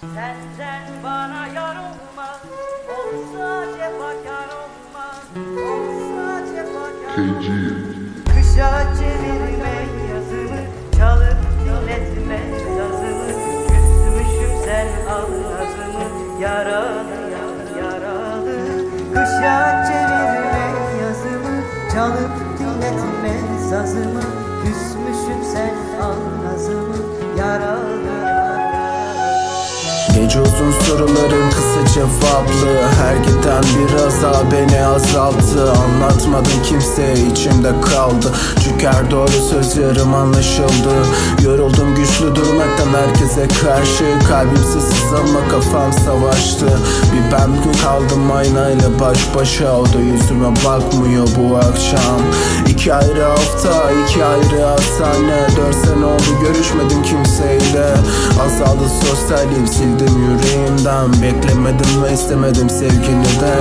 Senden bana yar olmaz Olsa cefakar olmaz Olsa cefakar Kışa çevirme yazımı Çalıp dinletme sazımı. Küsmüşüm sen al nazımı Yaralı yaralı. Kışa çevirme yazımı Çalıp dinletme sazımı. Küsmüşüm sen al Gece uzun soruların kısa cevaplı. Her giden biraz daha beni azalttı. Anlatmadım kimseye içimde kaldı. Çünkü her doğru sözlerim anlaşıldı. Yoruldum güçlü durmaktan herkese karşı. Kalbim sızsız ama kafam savaştı. Bir ben kaldım aynayla baş başa O da yüzüme bakmıyor bu akşam. İki ayrı hafta, iki ayrı hastane. Dört sene oldu görüşmedim kimseyle. Azaldı sosyalliğim sildim yüreğimden Beklemedim ve istemedim sevgini de.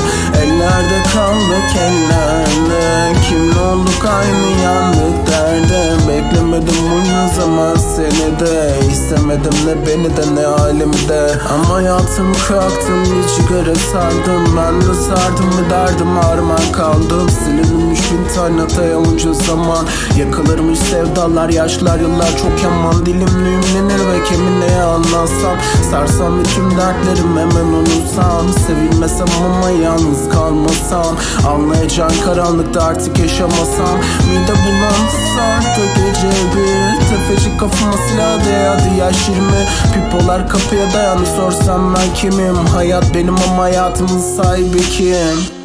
Ellerde kaldık ellerde Kimle olduk aynı yandık derde? Beklemedim bunca zaman seni de İstemedim ne beni de ne halimi de Ama hayatım kalktım bir sigara sardım. Ben de sardım ve derdim armağan kaldım Silinmiş bin tane hataya onca zaman. Yakılırmış sevdalar yaşlar yıllar çok yaman. Dilim düğümlenir ve kimin neye anlatsam. Sarsam ve tüm dertlerim hemen unutsam Sevilmesem ama yalnız kalmasam. Anlayacağın karanlıkta artık yaşamasam. Mide bulantı sardı gece bir. Tefeci kafama silah dayadı yaş yirmi Pipolar kapıya dayandı sorsam ben kimim? Hayat benim ama hayatımın sahibi kim?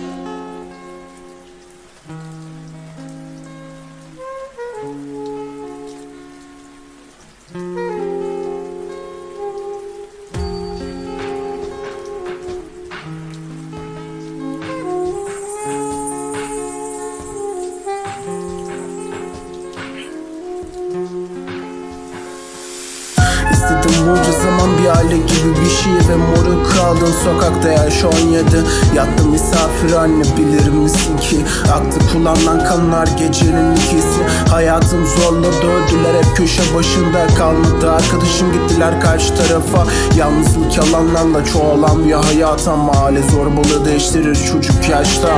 İstedim bunca zaman bir aile gibi bir şey Ve moruk kaldım sokakta yaş 17 Yattım misafir anne bilir misin ki? Aktı kulağımdan kanlar gecenin ikisi. Hayatım zorla dördüler hep köşe başında kalmadı. Arkadaşım gittiler karşı tarafa. Yalnızlık yalanlarla çoğalan bir hayat Ama aile zorbalığı değiştirir çocuk yaşta.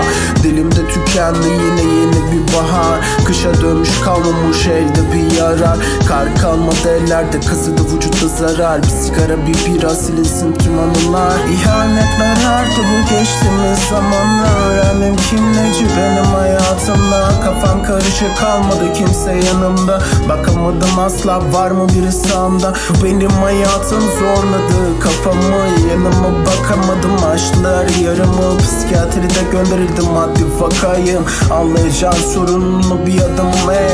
Dilimde tükendi yine yeni bir bahar. Kışa dönmüş kalmamış elde bir yarar. Kar kalmadı ellerde kazıdı vücutta zarar. Bir sigara bir bira silinsin tüm anılar İhanetler arttı bu geçtiğimiz zamanlar. Öğrendim kim benim hayatımda. Kafam karışık kalmadı kimse yanımda. Bakamadım asla var mı biri sağımda. Benim hayatım zorladı kafamı. Yanıma bakamadım açtılar yarımı Psikiyatride gönderildim. Maddi vakayım Anlayacağın sorununu bir adamım ey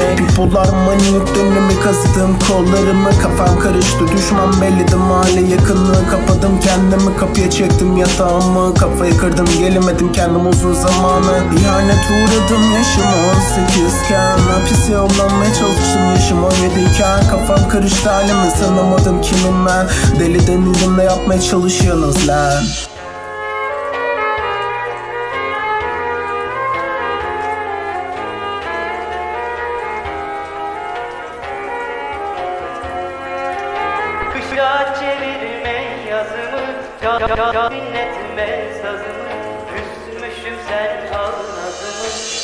Pipolar manyak dönemi kazıdım kollarımı Kafam karıştı. Düşman bellidim mahalle yakınlığı Kapadım. Kendimi kapıya çektim yatağımı Kafayı kırdım. Gelemedim kendim uzun zamanı. İhanet uğradım yaşım 18 iken. Hapis yollanmaya çalıştım yaşım 17 iken. Kafam karıştı halime sanamadım kimim ben? Deli denildim de yapmaya çalışıyorsunuz lan Ya, ya, ya dinletme sazını Küsmüşüm sen ağladın